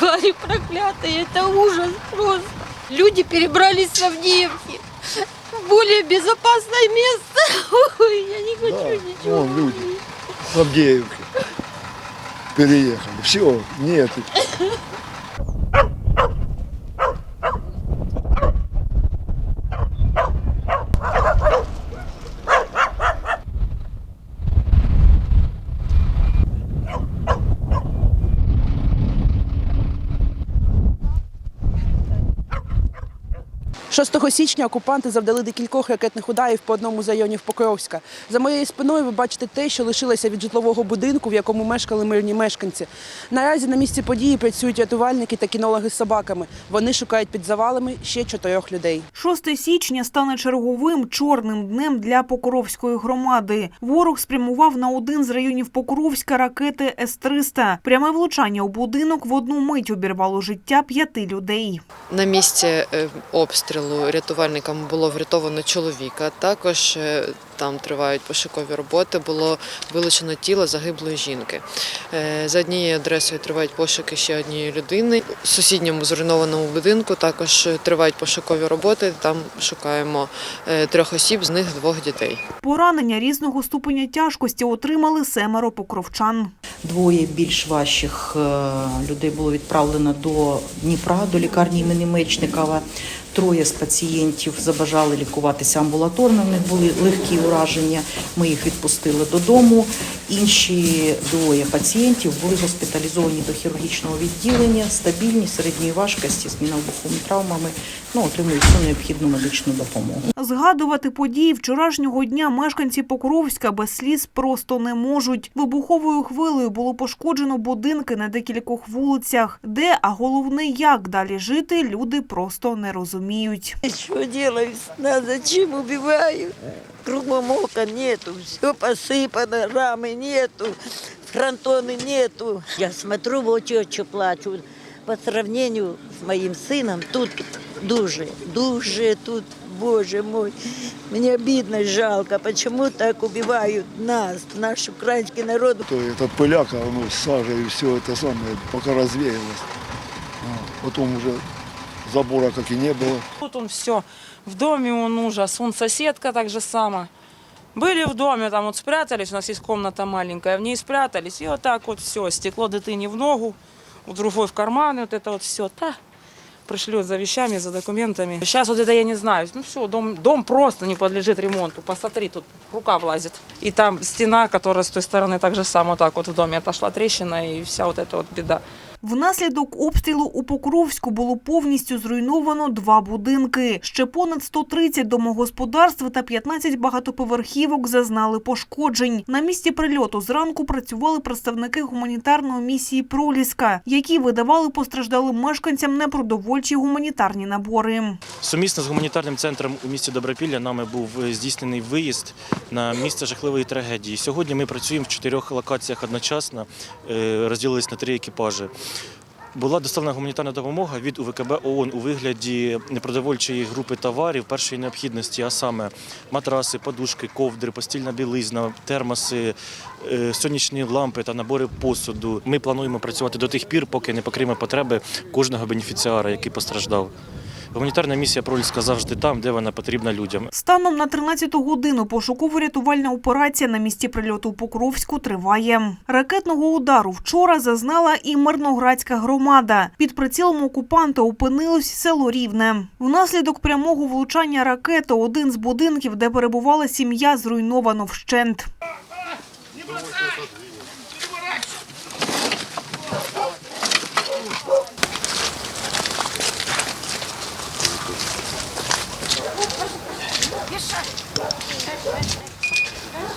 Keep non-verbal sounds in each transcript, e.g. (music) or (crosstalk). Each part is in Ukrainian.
твари проклятые, это ужас просто. Люди перебрались в Авдеевки. в Более безопасное место. (laughs) Ой, я не хочу Да, ничего. вон люди. С Авдеевки. Переехали. Все, нет. – 6 січня окупанти завдали декількох ракетних ударів по одному з районів Покровська. За моєю спиною ви бачите те, що лишилося від житлового будинку, в якому мешкали мирні мешканці. Наразі на місці події працюють рятувальники та кінологи з собаками. Вони шукають під завалами ще чотирьох людей. 6 січня стане черговим чорним днем для Покровської громади. Ворог спрямував на один з районів Покровська ракети С-300. Пряме влучання у будинок в одну мить обірвало життя п'яти людей. На місці е, обстрілу рятувальникам було врятовано чоловіка. Також е, там тривають пошукові роботи. Було вилучено тіло загиблої жінки. Е, За однією адресою тривають пошуки ще однієї людини. В сусідньому зруйнованому будинку також тривають пошукові роботи. Там шукаємо е, трьох осіб, з них двох дітей. Поранення різного ступеня тяжкості отримали семеро покровчан. Двоє більш важчих людей було відправлено до Дніпра, до лікарні імені Мечникова. Троє з пацієнтів забажали лікуватися амбулаторно. В них були легкі ураження. Ми їх відпустили додому. Інші двоє пацієнтів були госпіталізовані до хірургічного відділення, стабільні середньої важкості з міновибуховими травмами. Ну, отримують всю необхідну медичну допомогу. Згадувати події вчорашнього дня мешканці Покровська без сліз просто не можуть. Вибуховою хвилею було пошкоджено будинки на декількох вулицях, де, а головне, як далі жити, люди просто не розуміють. Что делают? Нас зачем убивают? Кругом окон нету, все посыпано, рамы нету, фронтоны нету. Я смотрю, вот тетю плачу. По сравнению с моим сыном, тут дуже, дуже тут, боже мой. Мне обидно, жалко, почему так убивают нас, наш украинский народ. То этот пыляка, оно с сажей и все это самое, пока развеялось. А, Потом уже забора как и не было. Тут он все, в доме он ужас, он соседка так же само. Были в доме, там вот спрятались, у нас есть комната маленькая, в ней спрятались, и вот так вот все, стекло дитине в ногу, у другой в карман, и вот это вот все, та, пришлет за вещами, за документами. Сейчас вот это я не знаю, ну все, дом, дом просто не подлежит ремонту, посмотри, тут рука влазит. И там стена, которая с той стороны так же само, вот так вот в доме отошла трещина, и вся вот эта вот беда. Внаслідок обстрілу у Покровську було повністю зруйновано два будинки. Ще понад 130 домогосподарств та 15 багатоповерхівок зазнали пошкоджень. На місці прильоту зранку працювали представники гуманітарної місії «Проліска», які видавали постраждалим мешканцям непродовольчі гуманітарні набори. Сумісно з гуманітарним центром у місті Добропілля нами був е, здійснений виїзд на місце жахливої трагедії. Сьогодні ми працюємо в чотирьох локаціях одночасно, е, розділились на три екіпажі. Була доставлена гуманітарна допомога від УВКБ ООН у вигляді непродовольчої групи товарів першої необхідності, а саме матраси, подушки, ковдри, постільна білизна, термоси, е, сонячні лампи та набори посуду. Ми плануємо працювати до тих пір, поки не покриємо потреби кожного бенефіціара, який постраждав. Гуманітарна місія Проліска завжди там, де вона потрібна людям. Станом на 13-ту годину пошуково-рятувальна операція на місці прильоту у Покровську триває. Ракетного удару вчора зазнала і Мирноградська громада. Під прицілом окупанта опинилось село Рівне. Внаслідок прямого влучання ракети один з будинків, де перебувала сім'я, зруйновано вщент.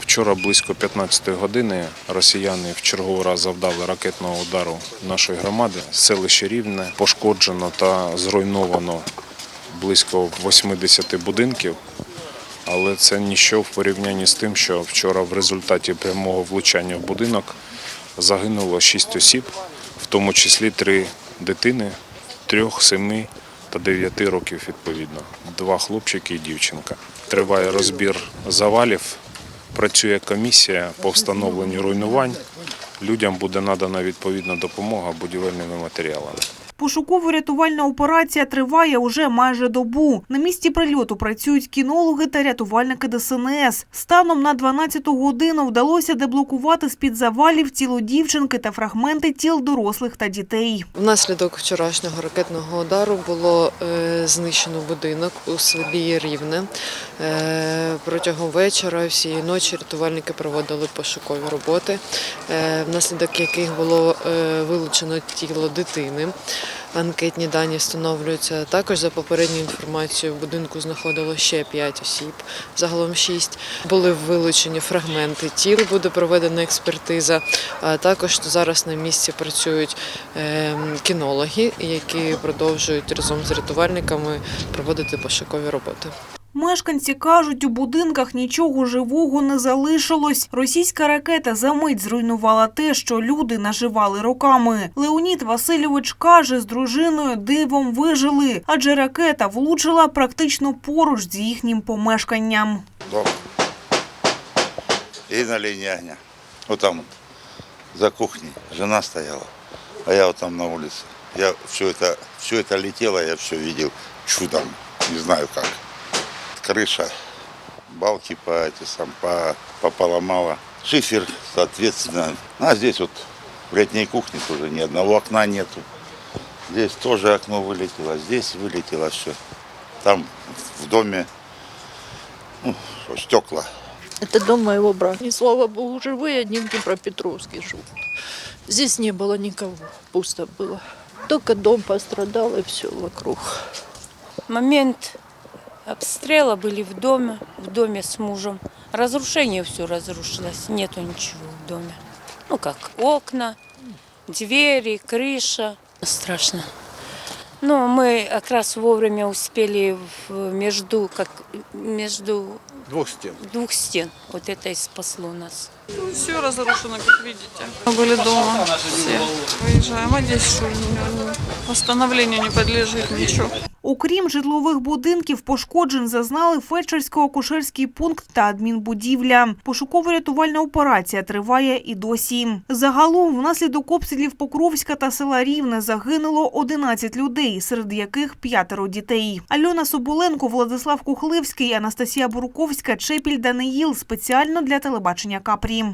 Вчора близько 15 години росіяни в черговий раз завдали ракетного удару нашої громади. Селище Рівне пошкоджено та зруйновано близько 80 будинків. Але це ніщо в порівнянні з тим, що вчора в результаті прямого влучання в будинок загинуло 6 осіб, в тому числі три дитини, трьох, семи та 9 років відповідно. Два хлопчики і дівчинка. Триває розбір завалів. Працює комісія по встановленню руйнувань. Людям буде надана відповідна допомога будівельними матеріалами. Пошуково-рятувальна операція триває уже майже добу. На місці прильоту працюють кінологи та рятувальники ДСНС. Станом на 12 годину вдалося деблокувати з-під завалів тіло дівчинки та фрагменти тіл дорослих та дітей. Внаслідок вчорашнього ракетного удару було е, знищено будинок у селі Рівне. Е, протягом вечора всієї ночі рятувальники проводили пошукові роботи, е, внаслідок яких було вилучено тіло дитини. Анкетні дані встановлюються. Також за попередньою інформацією в будинку знаходило ще 5 осіб, загалом 6. Були вилучені фрагменти тіл, буде проведена експертиза. Також зараз на місці працюють е, кінологи, які продовжують разом з рятувальниками проводити пошукові роботи. Мешканці кажуть, у будинках нічого живого не залишилось. Російська ракета за мить зруйнувала те, що люди наживали роками. Леонід Васильович каже, з дружиною дивом вижили, адже ракета влучила практично поруч з їхнім помешканням. И на линии огня. Вот там вот, за кухней жена стояла, а я вот там на улице. Я все это, все это летело, я все видел чудом, не знаю как. Крыша, балки по эти сам по, пополомала. Шифер, соответственно. А здесь вот в летней кухне тоже ни одного окна нету. Здесь тоже окно вылетело, здесь вылетело все. Там в доме ну, стекла Это дом моего брата. И слава богу, живые, одни в Днепропетровске живут. Здесь не было никого, пусто было. Только дом пострадал и все вокруг. момент обстрела были в доме, в доме с мужем. Разрушение все разрушилось, нету ничего в доме. Ну как, окна, двери, крыша. Страшно. Но мы как раз вовремя успели в- между, как, между двух стен. двух стен. Вот это и спасло нас. Все разрушено, как видите. Мы были дома все. Выезжаем, а здесь что, не подлежит ничего. Окрім житлових будинків, пошкоджень зазнали фельдшерсько-акушерський пункт та адмінбудівля. Пошуково-рятувальна операція триває і досі. Загалом, внаслідок обстрілів Покровська та села Рівне загинуло 11 людей, серед яких п'ятеро дітей. Альона Соболенко, Владислав Кухливський, Анастасія Буруковська, Чепіль Даниїл спеціально для телебачення Капрі.